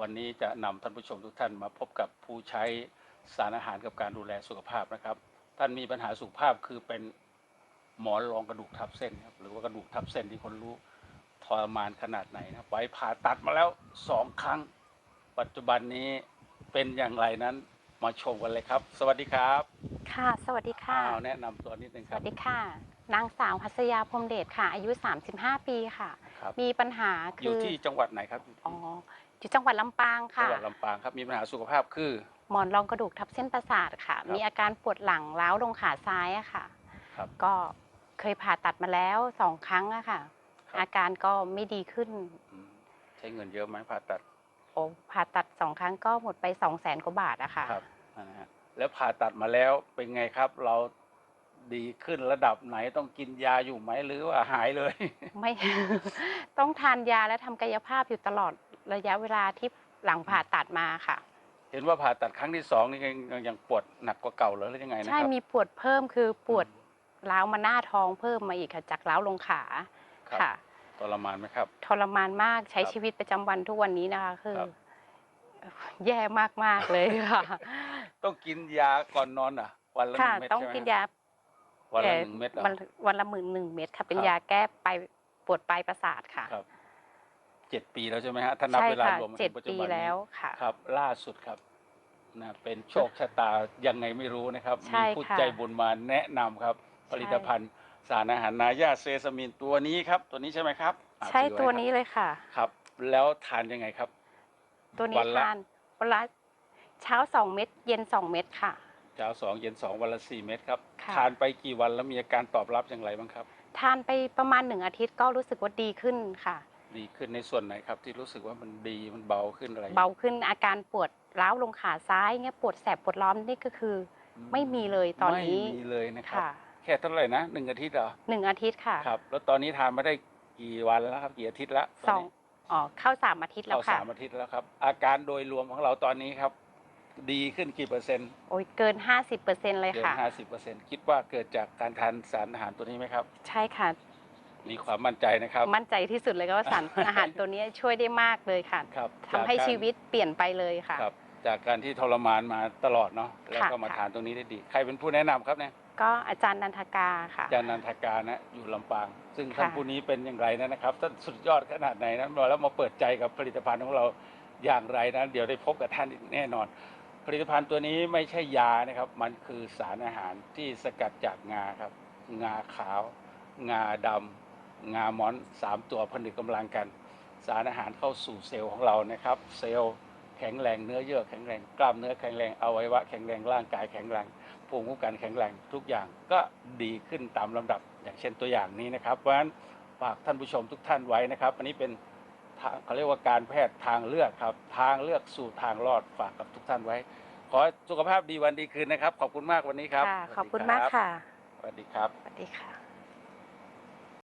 วันนี้จะนำท่านผู้ชมทุกท่านมาพบกับผู้ใช้สารอาหารกับการดูแลสุขภาพนะครับ ท่านมีปัญหาสุขภาพคือเป็นหมอนรองกระดูกทับเส้นครับหรือว่ากระดูกทับเส้นที่คนรู้ทรมานขนาดไหนนะครับไปผ่าตัดมาแล้วสองครั้ง ปัจจุบันนี้เป็นอย่างไรนั้นมาชมกันเลยครับ สวัสดีครับ ค่ะ สวัสดีค่ะอ้าวแนะนำตัวนิดนึงสครัวับสดีค่ะ นางสาวหัสยาพรหมเดชค่ะ อายุ 35 ปีค่ะ ครับ มีปัญหาอคืยู่อที่จังหวัดไหนครับ อ๋อ อยู่จังหวัดลำปางจัค่ะ งหวัดลำปางครับมีปัญหาสุขภาพคือ หมอนรองกระดูกทับเส้นประสาทค่ะ ครับมีอาการปวดหลังล้าวลงขาซ้ายอะค่ะ ครับ ก็เคยผ่าตัดมาแล้วสองครั้งอะค่ะ ครับอาการก็ไม่ดีขึ้นอืมใช้เงินเยอะไหมผ่าตัดโอ้ผ่าตัดสองครั้งก็หมดไปสองแสนกว่าบาทอะค่ะ ครับนะฮะแล้วผ่าตัดมาแล้วเป็นไงครับ เรา ดีขึ้นระดับไหนต้องกินยาอยู่ไหมหรือว่าหายเลย ไม่ ต้องทานยาและทำกายภาพอยู่ตลอดระยะเวลาที่หลังผ่าตัดมาค่ะ เห็นว่าผ่าตัดครั้งที่สองนี่ยังยังยังปวดหนักกว่าเก่าเหรอหรือยังไงนะคใช่รับ มีปวดเพิ่มคือปวดอืมร้าวมาหน้าท้องเพิ่มมาอีกค่ะจากร้าวลงขาครับ ค่ะ ทรมานไหมครับ ทรมานมากใช้ครับชีวิตประจำวันทุกวันนี้นะคะคือครับ แย่มากๆเลยค่ะ ต้องกินยาก่อนนอนอะ วันละหค่ะ นึ่งเม็ดต้องใช่ไหมกินฮะยา วันละอ่อหนึ่งเม็ดเหรอ วันวันละหมื่นหนึ่งเม็ดค่ะ เป็นครับ ยาแก้ไปปวดปลายประสาทค่ะ ครับเจ็ดปีแล้วใช่ไหมฮะถ้านับใช่เวลาค่ะรวมมาเจ็ถึดงปัจจุปีบันนี้แล้วค่ะ ครับ ล่าสุดครับนะเป็นโชคชะตายังไงไม่รู้นะครับ ใช่มีผู้ค่ะใจบุญมาแนะนำครับ ผลิตภัณฑ์ สารอาหารนายาเซซามินตัวนี้ครับ ตัวนี้ใช่ไหมครับอะใช่ถือไตัวนี้เลยค่ะ ครับ แล้วทานยังไงครับ ตัวนี้วันละ ทานวันละเช้าสองเม็ดเย็นสองเม็ดค่ะ เช้าสองเย็นสองวันละสี่เม็ดครับค่ะ ทานไปกี่วันแล้วมีอาการตอบรับอย่างไรบ้างครับ ทานไปประมาณหนึ่งอาทิตย์ก็รู้สึกว่าดีขึ้นค่ะ ดีขึ้นในส่วนไหนครับ ที่รู้สึกว่ามันดีมันเบาขึ้นอะไรเบาขึ้นอาการปวดร้าวลงขาซ้ายเงี้ยปวดแสบปวดร้อนนี่ก็คือไม่มีเลยตอนนี้ ไม่มีเลยนะครับ ค่ะแค่เท่าไหร่นะหนึ่งอาทิตย์เหรอหนึ่งอาทิตย์ค่ะครับ แล้วตอนนี้ทานมาได้กี่วันแล้วครับกี่อาทิตย์แล้วตสนองนี้อ๋อเข้าสามอาทิตย์แล้เข้าวค่ะ สามอาทิตย์แล้วครับ อาการโดยรวมของเราตอนนี้ครับ ดีขึ้นกี่เปอร์เซ็นต์โอ้ยเกินห้าสิบเปอร์เซ็นเลยเกินค่ะ ห้าสิบเปอร์เซ็นต์คิดว่าเกิดจากการทานสารอาหารตัวนี้ไหมครับ ใช่ค่ะ มีความมั่นใจนะครับ มั่นใจที่สุดเลยก็ว่าสาร อาหารตัวนี้ช่วยได้มากเลยค่ะครับทำให้จากการชีวิตเปลี่ยนไปเลยค่ะ ครับ จากการที่ทรมานมาตลอดเนาะแล้วก็ค่ะ มาค่ะทานตรงนี้ได้ดี ใครเป็นผู้แนะนำครับเนี่ยก็อาจารย์นันทกาค่ะ อาจารย์นันทการนะอยู่ลำปาง ซึ่งค่ะท่านผู้นี้เป็นอย่างไรนะนะครับท่านสุดยอดขนาดไหนนะแล้วมาเปิดใจกับผลิตภัณฑ์ของเราอย่างไรนะ เดี๋ยวได้พบกับท่านอีกแน่นอน ผลิตภัณฑ์ตัวนี้ไม่ใช่ยานะครับ มันคือสารอาหารที่สกัดจากงาครับ งาขาว งาดำงามอนสามตัวผนึกกำลังกัน สารอาหารเข้าสู่เซลล์ของเรานะครับ เซลล์แข็งแรงเนื้อเยื่อแข็งแรงกล้ามเนื้อแข็งแรงอวัยวะแข็งแรงร่างกายแข็งแรงภูมิคุ้มกันแข็งแรงทุกอย่างก็ดีขึ้นตามลำดับ อย่างเช่นตัวอย่างนี้นะครับ เพราะฉะนั้นฝากท่านผู้ชมทุกท่านไว้นะครับ อันนี้เป็น เขาเรียกว่าการแพทย์ทางเลือกครับ ทางเลือกสู่ทางรอดฝากกับทุกท่านไว้ ขอให้สุขภาพดีวันดีคืนนะครับ ขอบคุณมากวันนี้ครับ ค่ะสวัสดีขอบคุณมากค่ะ สวัสดีครับ สวัสดีค่ะ